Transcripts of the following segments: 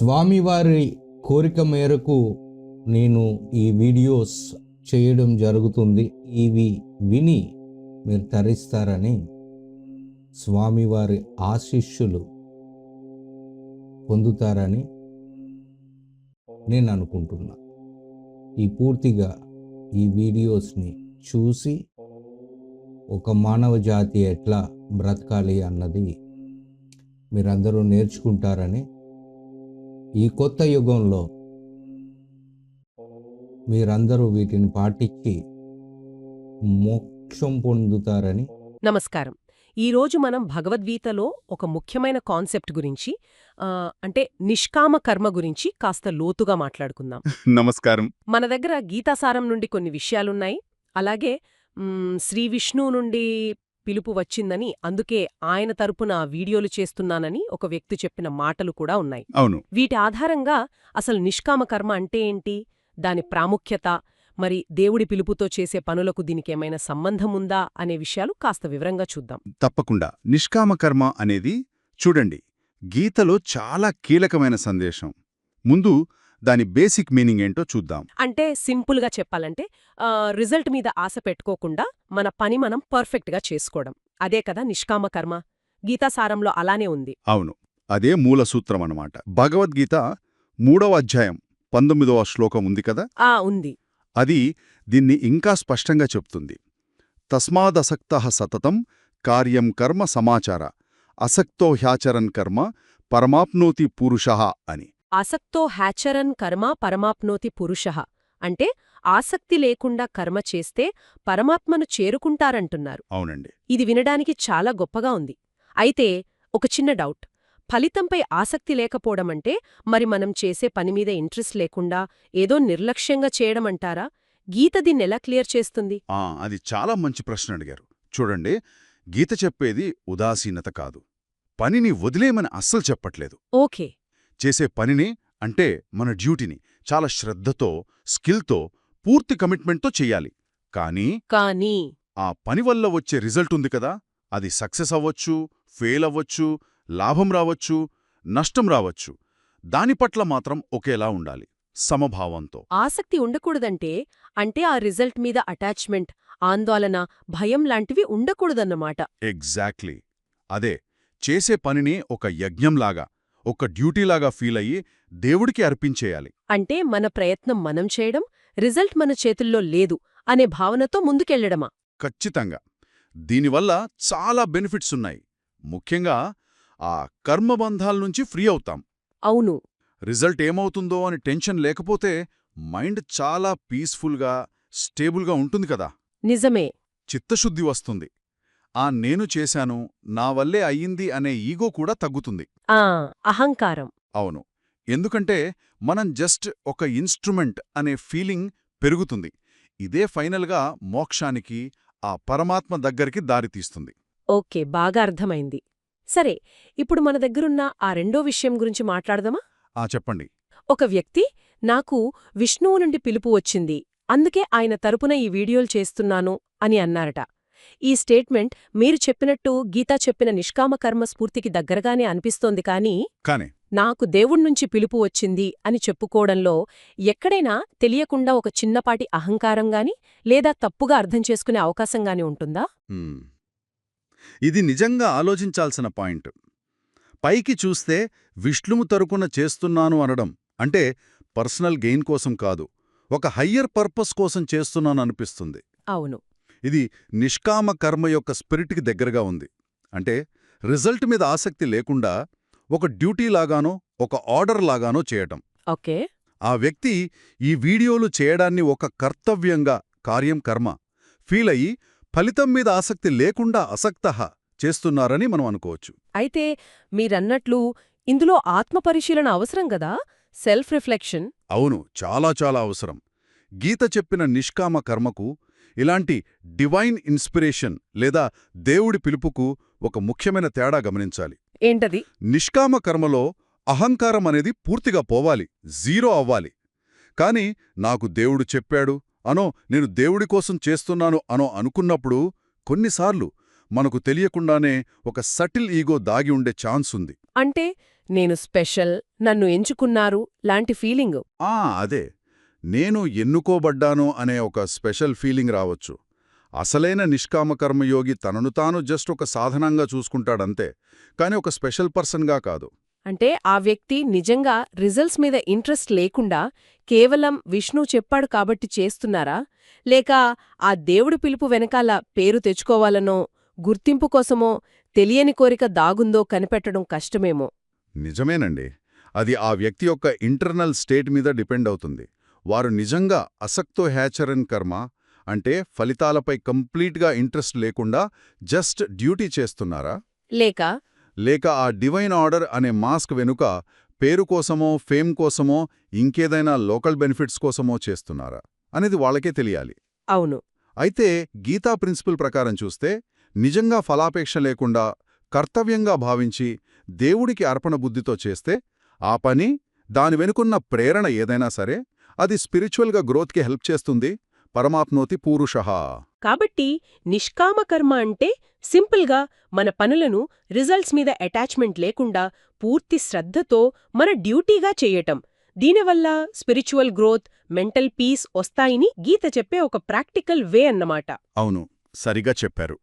స్వామివారి కోరిక మేరకు నేను ఈ వీడియోస్ చేయడం జరుగుతుంది. ఇవి విని మీరు తరిస్తారని స్వామివారి ఆశిష్యులు పొందుతారని నేను అనుకుంటున్నా. ఈ పూర్తిగా ఈ వీడియోస్ని చూసి ఒక మానవ జాతి ఎట్లా బ్రతకాలి అన్నది మీరందరూ నేర్చుకుంటారని ఈ కొత్త యుగంలో మీరందరూ వీటిని పాటించి మోక్షం పొందుతారని నమస్కారం. ఈరోజు మనం భగవద్గీతలో ఒక ముఖ్యమైన కాన్సెప్ట్ గురించి అంటే నిష్కామ కర్మ గురించి కాస్త లోతుగా మాట్లాడుకుందాం. నమస్కారం. మన దగ్గర గీతాసారం నుండి కొన్ని విషయాలున్నాయి. అలాగే శ్రీ విష్ణు నుండి పిలుపు వచ్చిందని అందుకే ఆయన తరపున వీడియోలు చేస్తున్నానని ఒక వ్యక్తి చెప్పిన మాటలు కూడా ఉన్నాయి. అవును. వీటి ఆధారంగా అసలు నిష్కామ కర్మ అంటే ఏంటి? దాని ప్రాముఖ్యత మరి దేవుడి పిలుపుతో చేసే పనులకు దీనికేమైనా సంబంధం ఉందా అనే విషయాలు కాస్త వివరంగా చూద్దాం. తప్పకుండా. నిష్కామ కర్మ అనేది చూడండి గీతలో చాలా కీలకమైన సందేశం. ముందు దాని బేసిక్ మీనింగ్ ఏంటో చూద్దాం. అంటే సింపుల్గా చెప్పాలంటే ఆ, రిజల్ట్ మీద ఆశ పెట్టుకోకుండా మన పని మనం పర్ఫెక్ట్గా చేసుకోవడం. అదే కదా నిష్కామ కర్మ. గీతాసారంలో అలానే ఉంది. అవును. అదే మూల సూత్రం అన్నమాట. భగవద్గీత మూడవ అధ్యాయం పంతొమ్మిదవ శ్లోకం ఉంది కదా? ఆ ఉంది. అది దీన్ని ఇంకా స్పష్టంగా చెప్తుంది. తస్మాదసక్త సతతం కార్యం కర్మ సమాచార. అసక్తో హ్యాచరన్ కర్మ పరమాప్నోతి పురుష అని. ఆసక్తో హ్యాచరన్ కర్మ పరమాప్నోతి పురుష అంటే ఆసక్తి లేకుండా కర్మ చేస్తే పరమాత్మను చేరుకుంటారంటున్నారు. అవునండి. ఇది వినడానికి చాలా గొప్పగా ఉంది. అయితే ఒక చిన్న డౌట్. ఫలితంపై ఆసక్తి లేకపోవడమంటే మరి మనం చేసే పనిమీద ఇంట్రెస్ట్ లేకుండా ఏదో నిర్లక్ష్యంగా చేయడమంటారా? గీత దీన్నెలా క్లియర్ చేస్తుంది? ఆ అది చాలా మంచి ప్రశ్న అడిగారు. చూడండి గీత చెప్పేది ఉదాసీనత కాదు. పనిని వదిలేయమని అస్సలు చెప్పట్లేదు. ఓకే. చేసే పనిని అంటే మన డ్యూటీని చాలా శ్రద్ధతో స్కిల్తో పూర్తి కమిట్మెంట్తో చెయ్యాలి కానీ కానీ ఆ పని వల్ల వచ్చే రిజల్ట్ ఉంది కదా! అది సక్సెస్ అవ్వచ్చు ఫెయిల్ అవ్వచ్చు లాభం రావచ్చు నష్టం రావచ్చు. దాని పట్ల మాత్రం ఒకేలా ఉండాలి సమభావంతో. ఆసక్తి ఉండకూడదంటే అంటే ఆ రిజల్ట్ మీద అటాచ్మెంట్ ఆందోళన భయం లాంటివి ఉండకూడదన్నమాట. ఎగ్జాక్ట్లీ. అదే చేసే పనిని ఒక యజ్ఞంలాగా ఒక డ్యూటీలాగా ఫీల్ అయ్యి దేవుడికి అర్పించేయాలి. అంటే మన ప్రయత్నం మనం చేయడం రిజల్ట్ మన చేతుల్లో లేదు అనే భావనతో ముందుకెళ్ళడమా? ఖచ్చితంగా. దీనివల్ల చాలా బెనిఫిట్స్ ఉన్నాయి. ముఖ్యంగా ఆ కర్మబంధాల నుంచి ఫ్రీ అవుతాం. అవును. రిజల్ట్ ఏమవుతుందో అని టెన్షన్ లేకపోతే మైండ్ చాలా పీస్ఫుల్గా స్టేబుల్గా ఉంటుంది కదా. నిజమే. చిత్తశుద్ధి వస్తుంది. ఆ నేను చేశాను నా వల్లే అయ్యింది అనే ఈగో కూడా తగ్గుతుంది. ఆ అహంకారం. అవును. ఎందుకంటే మనం జస్ట్ ఒక ఇన్స్ట్రుమెంట్ అనే ఫీలింగ్ పెరుగుతుంది. ఇదే ఫైనల్గా మోక్షానికి ఆ పరమాత్మ దగ్గరికి దారితీస్తుంది ఓకే బాగా అర్థమైంది. సరే ఇప్పుడు మన దగ్గరున్న ఆ రెండో విషయం గురించి మాట్లాడదామా? ఆ చెప్పండి. ఒక వ్యక్తి నాకు విష్ణువు నుండి పిలుపు వచ్చింది. అందుకే ఆయన తరపున ఈ వీడియోలు చేస్తున్నాను అని అన్నారట. ఈ స్టేట్మెంట్ మీరు చెప్పినట్టు గీతా చెప్పిన నిష్కామ కర్మ స్ఫూర్తికి దగ్గరగానే అనిపిస్తోంది కానీ కానే నాకు దేవుణ్ణుంచి పిలుపు వచ్చింది అని చెప్పుకోవడంలో ఎక్కడైనా తెలియకుండా ఒక చిన్నపాటి అహంకారంగాని లేదా తప్పుగా అర్థం చేసుకునే అవకాశంగాని ఉంటుందా. ఇది నిజంగా ఆలోచించాల్సిన పాయింట్. పైకి చూస్తే విష్ణుము తరపున చేస్తున్నాను అనడం అంటే పర్సనల్ గెయిన్ కోసం కాదు ఒక హయ్యర్ పర్పస్ కోసం చేస్తున్నాను అనిపిస్తుంది. అవును. ఇది నిష్కామ కర్మ యొక్క స్పిరిట్కి దగ్గరగా ఉంది. అంటే రిజల్ట్ మీద ఆసక్తి లేకుండా ఒక డ్యూటీ లాగానో ఒక ఆర్డర్ లాగానో చేయటం. ఓకే. ఆ వ్యక్తి ఈ వీడియోలు చేయడాన్ని ఒక కర్తవ్యంగా కార్యం కర్మ ఫీల్ అయ్యి ఫలితం మీద ఆసక్తి లేకుండా అసక్తః చేస్తున్నారని మనం అనుకోవచ్చు. అయితే మీరన్నట్లు ఇందులో ఆత్మపరిశీలన అవసరం గదా సెల్ఫ్ రిఫ్లెక్షన్. అవును చాలా చాలా అవసరం. గీత చెప్పిన నిష్కామ కర్మకు ఇలాంటి డివైన్ ఇన్స్పిరేషన్ లేదా దేవుడి పిలుపుకు ఒక ముఖ్యమైన తేడా గమనించాలి. ఏంటది? నిష్కామ కర్మలో అహంకారం అనేది పూర్తిగా పోవాలి జీరో అవ్వాలి. కాని నాకు దేవుడు చెప్పాడు అనో నేను దేవుడి కోసం చేస్తున్నాను అనో అనుకున్నప్పుడు కొన్నిసార్లు మనకు తెలియకుండానే ఒక సటిల్ ఈగో దాగి ఉండే ఛాన్స్ ఉంది. అంటే నేను స్పెషల్ నన్ను ఎంచుకున్నారు లాంటి ఫీలింగు. ఆ అదే. నేను ఎన్నుకోబడ్డాను అనే ఒక స్పెషల్ ఫీలింగ్ రావచ్చు. అసలైన నిష్కామ కర్మయోగి తనను తాను జస్ట్ ఒక సాధనంగా చూసుకుంటాడంతే కాని ఒక స్పెషల్ పర్సన్గా కాదు. అంటే ఆ వ్యక్తి నిజంగా రిజల్ట్స్ మీద ఇంట్రెస్ట్ లేకుండా కేవలం విష్ణు చెప్పాడు కాబట్టి చేస్తున్నారా? లేక ఆ దేవుడి పిలుపు వెనకాల పేరు తెచ్చుకోవాలనో గుర్తింపు కోసమో తెలియని కోరిక దాగుందో కనిపెట్టడం కష్టమేమో? నిజమేనండి. అది ఆ వ్యక్తి యొక్క ఇంటర్నల్ స్టేట్ మీద డిపెండ్ అవుతుంది. వారు నిజంగా అసక్తో హ్యాచరన్ కర్మ అంటే ఫలితాలపై కంప్లీట్గా ఇంట్రెస్ట్ లేకుండా జస్ట్ డ్యూటీ చేస్తున్నారా? లేక? లేక ఆ డివైన్ ఆర్డర్ అనే మాస్క్ వెనుక పేరు కోసమో ఫేమ్ కోసమో ఇంకేదైనా లోకల్ బెనిఫిట్స్ కోసమో చేస్తున్నారా? అనేది వాళ్ళకే తెలియాలి. అవును. అయితే గీతా ప్రిన్సిపల్ ప్రకారం చూస్తే నిజంగా ఫలాపేక్ష లేకుండా కర్తవ్యంగా భావించి దేవుడికి అర్పణ బుద్ధితో చేస్తే ఆ పని దాని వెనుకున్న ప్రేరణ ఏదైనా సరే అది స్పిరిచువల్గా గ్రోత్కి హెల్ప్ చేస్తుంది. పరమాప్నోతి పూరుషః. కాబట్టి నిష్కామ కర్మ అంటే సింపుల్గా మన పనులను రిజల్ట్స్ మీద అటాచ్మెంట్ లేకుండా పూర్తి శ్రద్ధతో మన డ్యూటీగా చేయటం. దీనివల్ల స్పిరిచువల్ గ్రోత్ మెంటల్ పీస్ వస్తాయని గీత చెప్పే ఒక ప్రాక్టికల్ వే అన్నమాట. అవును సరిగా చెప్పారు.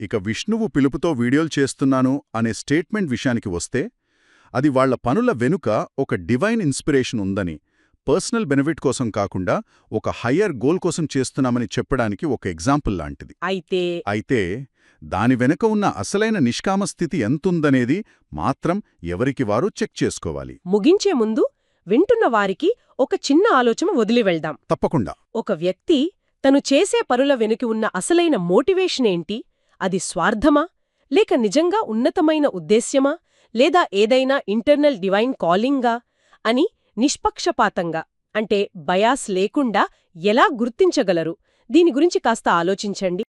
ఇక విష్ణువు పిలుపుతో వీడియోలు చేస్తున్నాను అనే స్టేట్మెంట్ విషయానికి వస్తే అది వాళ్ళ పనుల వెనుక ఒక డివైన్ ఇన్స్పిరేషన్ ఉందని పర్సనల్ బెనిఫిట్ కోసం కాకుండా ఒక హయ్యర్ గోల్ కోసం చేస్తున్నామని చెప్పడానికి ఒక ఎగ్జాంపుల్ లాంటిది. అయితే అయితే దాని వెనుక ఉన్న అసలైన నిష్కామ స్థితి ఎంతుందనేది మాత్రం ఎవరికి వారు చెక్ చేసుకోవాలి. ముగించే ముందు వింటున్న వారికి ఒక చిన్న ఆలోచన వదిలి వెళ్దాం. తప్పకుండా. ఒక వ్యక్తి తను చేసే పనుల వెనుక ఉన్న అసలైన మోటివేషన్ ఏంటి? అది స్వార్థమా? లేక నిజంగా ఉన్నతమైన ఉద్దేశ్యమా? లేదా ఏదైనా ఇంటర్నల్ డివైన్ కాలింగా? అని నిష్పక్షపాతంగా అంటే బయాస్ లేకుండా ఎలా గుర్తించగలరు? దీని గురించి కాస్త ఆలోచించండి.